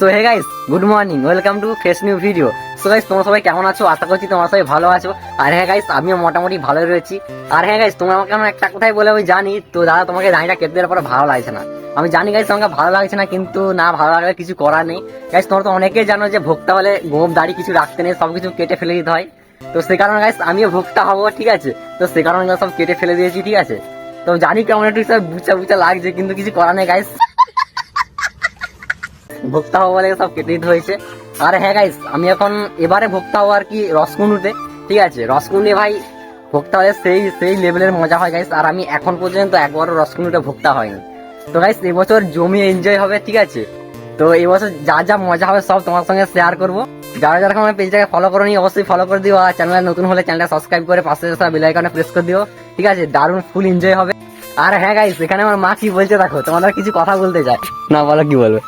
So hey guys good morning welcome to fresh new video so guys তোমরা সবাই কেমন আছো? আশা করছি তোমরা সবাই ভালো আছো। আর হ্যাঁ গাইস আমিও মোটামুটি ভালো রয়েছি। আর হ্যাঁ গাইস তোমরা আমাকে একটা কথাই বলে আমি জানি। তো দাদা, তোমাকে দাঁড়িটা কেটে দেওয়ার পরে ভালো লাগছে না। আমি জানি গাইস তোমাকে ভালো লাগছে না, কিন্তু না, ভালো লাগলে কিছু করার নেই। গাইস তোমরা তো অনেকেই জানো যে ভোক্তা হলে গোপ, দাড়ি কিছু রাখতে নেই সব কিছু কেটে ফেলে দিতে হয়। তো সে কারণে গাইস আমিও ভোক্তা হব, ঠিক আছে? তো সে কারণে সব কেটে ফেলে দিয়েছি, ঠিক আছে? তো জানি কেমন একটু বুচা বুচা লাগছে, কিন্তু কিছু করার নেই গাইস ভোক্তা হব বলে সব কেটে দিতে হয়েছে। আর হ্যাঁ গাইস আমি এখন এবারে ভোক্তা হব আর কি রসকুন্ডুতে, ঠিক আছে? রসকুন্ডে ভাই, ভোক্তা হলে সেই সেই লেভেলের মজা হয় গাইস আর আমি এখন পর্যন্ত একবারও রসকুন্ডুতে ভোক্তা হয়নি। তো গাইস এবছর জমি এনজয় হবে, ঠিক আছে? তো এবছর যা যা মজা হবে সব তোমার সঙ্গে শেয়ার করব। যারা যারা আমার পেজটাকে ফলো করো নি অবশ্যই ফলো করে দিও, আর চ্যানেলে নতুন হলে চ্যানেলটা সাবস্ক্রাইব করে পাশে বেল আইকনে প্রেস করে দিও, ঠিক আছে? দারুণ ফুল এনজয় হবে। আর হ্যাঁ গাইস এখানে আমার মা কি বলছে দেখো? তোমাদের কিছু কথা বলতে চায় না, বলো কি বলবে?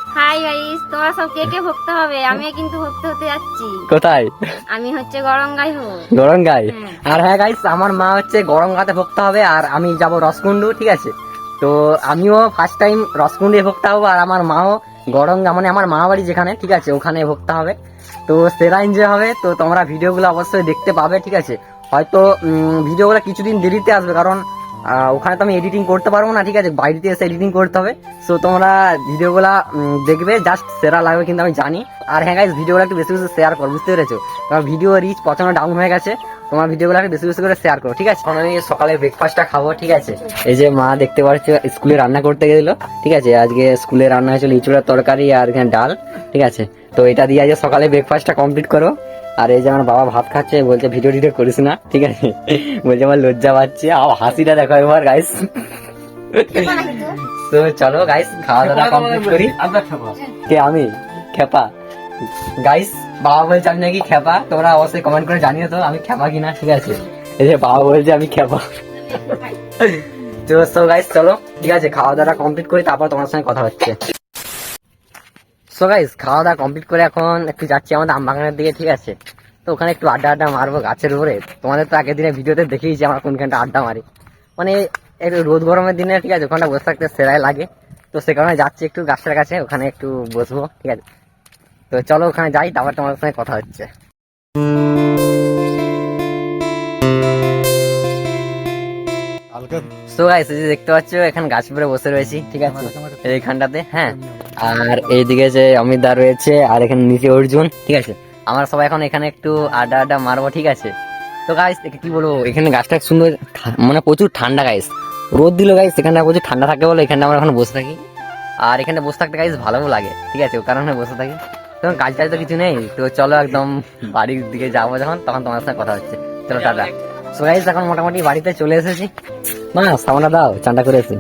গাইস তোমরা সব কে কে ভক্ত হবে? আমিও কিন্তু ভক্ত হতে যাচ্ছি। কোথায়? আমি হচ্ছে গরঙ্গাই হো গরম গাই হ্যাঁ। আর হ্যাঁ গাইস আমার মা হচ্ছে গরম গাতে ভক্ত হবে আর আমি যাব রসকুন্ডু ঠিক আছে? তো আমিও ফার্স্ট টাইম রসকুন্ডে ভক্তা হব আর আমার মাও গরঙ্গা মানে আমার মা বাড়ি যেখানে ঠিক আছে ওখানে ভক্তা হবে। তো সেরা এনজয় হবে তো তোমরা ভিডিওগুলো অবশ্যই দেখতে পাবে ঠিক আছে? হয়তো ভিডিওগুলো কিছুদিন দেরিতে আসবে কারণ ওখানে তো আমি এডিটিং করতে পারব না, ঠিক আছে? বাড়িতে এসে এডিটিং করতে হবে। সো তোমরা ভিডিওগুলা দেখবে জাস্ট সেরা লাগবে কিন্তু আমি জানি। আর হ্যাঁ গাইস ভিডিওগুলো একটু বেশি বেশি শেয়ার করো, বুঝতে পেরেছ? তোমার ভিডিও রিচ প্রচণ্ড ডাউন হয়ে গেছে। তোমার ভিডিওগুলো একটু বেশি বেশি করে শেয়ার করো, ঠিক আছে? আমি সকালে ব্রেকফাস্টটা খাব, ঠিক আছে? এই যে মা দেখতে পাচ্ছ, স্কুলে রান্না করতে গেছিল, ঠিক আছে? আজকে স্কুলে রান্না হয়েছিল, ইঁচুড়ার তরকারি আর এখানে ডাল, ঠিক আছে? তো এটা দিয়ে আজকে সকালে ব্রেকফাস্টটা কমপ্লিট করো। আর এই যে আমার বাবা ভাত খাচ্ছে, বলছে ভিডিও টিডিও করিস না, ঠিক আছে? বলছে, আমার লজ্জা পাচ্ছে। আও হাসিটা দেখো এবার গাইস তো চলো গাইস খাওয়া দাওয়া কমপ্লিট করি। কে, আমি? খেপা। গাইস বাবা বলছে, আমি নাকি খেপা? তোমরা অবশ্যই কমেন্ট করে জানিও তো আমি খেপা কিনা, ঠিক আছে? এই যে বাবা বলছে, আমি খেপা। তো সো গাইস চলো, ঠিক আছে, খাওয়া দাওয়া কমপ্লিট করি, তারপর তোমার সঙ্গে কথা হচ্ছে। সো গাইস খাওয়া দাওয়া কমপ্লিট করে এখন একটু যাচ্ছি আমাদের আম বাগানের দিকে ঠিক আছে? তো ওখানে একটু আড্ডা আড্ডা মারবো গাছের উপরে। তোমাদের তো আগের দিনে ভিডিওতে দেখিয়েছি আমরা কোনখানটা আড্ডা মারি। মানে একটু রোদ গরমের দিনে ঠিক আছে ওখানটা বসে থাকতে সেরাই লাগে। তো সে কারণে যাচ্ছি একটু গাছের কাছে ওখানে একটু বসবো ঠিক আছে? তো চলো ওখানে যাই তারপর তোমার সঙ্গে কথা হচ্ছে। সো গাইস দেখতে পাচ্ছ এখানে গাছ উপরে বসে রয়েছি ঠিক আছে? এইখানটাতে হ্যাঁ। আর এইদিকে যে অমিত দা রয়েছে, আর এখানে নিচে অর্জুন, ঠিক আছে? আমরা সবাই এখন এখানে একটু আড্ডা আড্ডা মারবো, ঠিক আছে? তো গাইস কি বলব, এখানে গাছটা সুন্দর মানে প্রচুর ঠান্ডা গাইস রোদ দিল গাইস এখানে প্রচুর ঠান্ডা থাকে বলে এখানে আমরা এখন বসে থাকি। আর এখানে বসে থাকতে গাইস ভালোও লাগে, ঠিক আছে? ও কারণে বসে থাকি। তখন কাজ টাজ তো কিছু নেই, তো চলো একদম বাড়ির দিকে যাব যখন, তখন তোমার সাথে কথা হচ্ছে। চলো টাটা। সো গাইস এখন মোটামুটি বাড়িতে চলে এসেছি। মা, সামনা দাও চান্ডা করে এসে।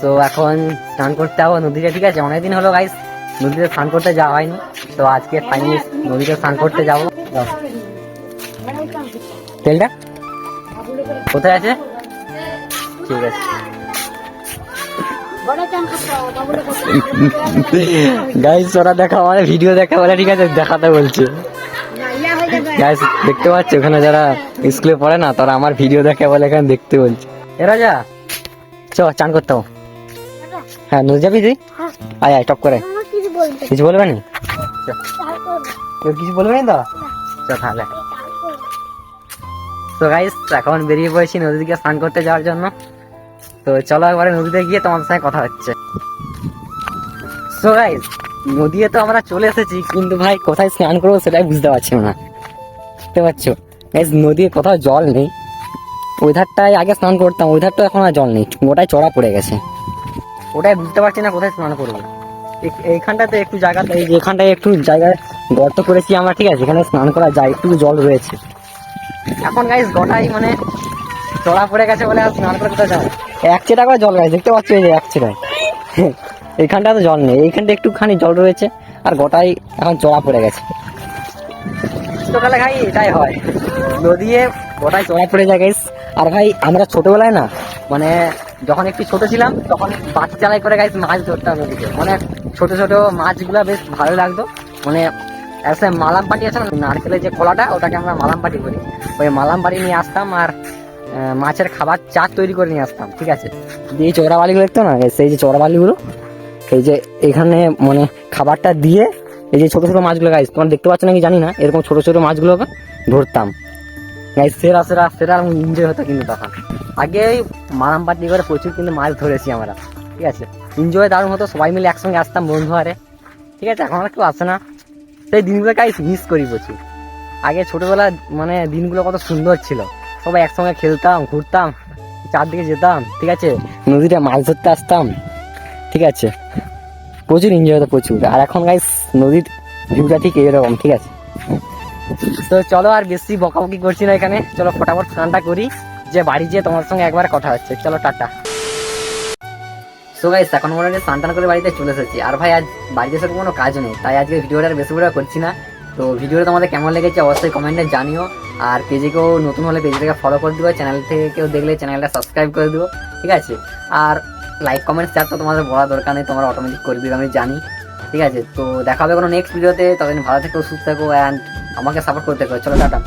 তো এখন স্নান করতে যাব নদীতে, ঠিক আছে? অনেকদিন হলো গাইস নদীতে স্নান করতে যাওয়া হয়নি। তো আজকে ফাইনালি নদীতে স্নান করতে যাব। তেলটা? কোথায় আছে? ঠিক আছে। গাইস ওরা দেখা ভিডিও দেখা বলে, ঠিক আছে? দেখাতে বলছে। গাইস দেখতে পাচ্ছ, ওখানে যারা স্কুলে পড়ে না, তারা আমার ভিডিও দেখে বলে, এখানে দেখতে বলছে। এরা যা চ চান করতে। হ্যাঁ নদী যাবি তুই? আয় আয় টপ করে। কিছু বলবে না। কেউ কিছু বলবে না তো? চ তাহলে তো গাইস এখন বেরিয়ে পড়েছি নদীর দিকে স্নান করতে যাওয়ার জন্য। তো চলো একবারে নদীতে গিয়ে তোমার সঙ্গে কথা হচ্ছে। সো গাইস নদীতে তো আমরা চলে এসেছি কিন্তু ভাই কোথায় স্নান করব সেটাই বুঝতে পারছি না। বুঝতে পারছ? গাইস নদীর কোথাও জল নেই। ওই ধারটায় আগে স্নান করতাম ওই ধারটা এখন আর জল নেই। ওটাই চড়া পড়ে গেছে। ওটাই বুঝতে পারছি না, কোথায় স্নান করব? এইখানটাতে একটু জায়গা এখানটায় একটু জায়গায় গর্ত করেছি আমরা, ঠিক আছে? এখানে স্নান করা যায়, একটু জল রয়েছে। এখন গাইস গোটাই মানে চড়া পড়ে গেছে বলে আর স্নান করে কোথায় যাবে? এক চেটা করে জল গাছ দেখতে পাচ্ছ এই যে এক চেটায় এইখানটা তো জল নেই এইখানটা একটুখানি জল রয়েছে আর গোটাই এখন চড়া পড়ে গেছে। সকালে ভাই এটাই হয়, নদীয়ে গোটাই চড়া পড়ে যায় গাইস আর ভাই, আমরা ছোটবেলায় না মানে যখন একটু ছোট ছিলাম, তখন বাচ্চা চালাই করে গাইস মাছ ধরতাম নদীতে মানে ছোট ছোট মাছগুলো বেশ ভালো লাগতো। মানে একটা মালাম পাটি আছে না, নারকেলের যে কলাটা, ওটাকে আমরা মালাম পাটি করি ওই মালাম পাটি নিয়ে আসতাম আর মাছের খাবার চাক তৈরি করে নিয়ে আসতাম, ঠিক আছে? দিয়ে এই চোরা বালিগুলো দেখতো না সেই যে চোরা বালিগুলো এই যে এখানে মানে খাবারটা দিয়ে এই যে ছোট ছোটো মাছগুলো গাইস তোমার দেখতে পাচ্ছ নাকি জানি না, এরকম ছোটো ছোটো মাছগুলোকে ধরতাম। গাইস সেরা সেরা সেরা এনজয় হতো কিন্তু তখন। আগে ওই মারাম পাটি করে প্রচুর কিন্তু মাছ ধরেছি আমরা, ঠিক আছে? এনজয় দারুণ হতো, সবাই মিলে একসঙ্গে আসতাম বন্ধু আরে ঠিক আছে? এখন আর কেউ আসে না। সেই দিনগুলো গাইস মিস করি প্রচুর। আগে ছোটবেলা মানে দিনগুলো কত সুন্দর ছিল। সবাই একসঙ্গে খেলতাম, ঘুরতাম, চারদিকে যেতাম, ঠিক আছে? নদীতে মাছ ধরতে আসতাম, ঠিক আছে? প্রচুর এনজয় হতো প্রচুর। আর এখন গাইস নদীর ভিউটা ঠিক এরকম, ঠিক আছে? তো চলো আর বেশি বকাবকি করছি না এখানে। চলো ফটাফট স্নানটা করি। যে বাড়ি যেয়ে তোমার সঙ্গে একবার কথা হচ্ছে। চলো, টাটা। সো গাইস এখন মোটামুটি স্নান টান করে বাড়িতে চলে এসেছি। আর ভাই, আজ বাড়িতে এসে কোনো কাজ নেই। তাই আজকে ভিডিওটা আর বেশি করে করছি না। তো ভিডিওটা তোমাদের কেমন লেগেছে অবশ্যই কমেন্টে জানিও। আর পেজেকেও নতুন হলে পেজটাকে ফলো করে দিও। চ্যানেল থেকে কেউ দেখলে চ্যানেলটা সাবস্ক্রাইব করে দিও। ঠিক আছে? আর লাইক কমেন্ট শেয়ার তো তোমাদের বলা দরকার নেই। তোমরা অটোমেটিক করে দিবে আমি জানি। ঠিক আছে? তো দেখা হবে কোনো নেক্সট ভিডিওতে ততদিন ভালো থেকো, সুস্থ থেকো অ্যান্ড আমাকে সাপোর্ট করতে থাকো। চলো, টাটা।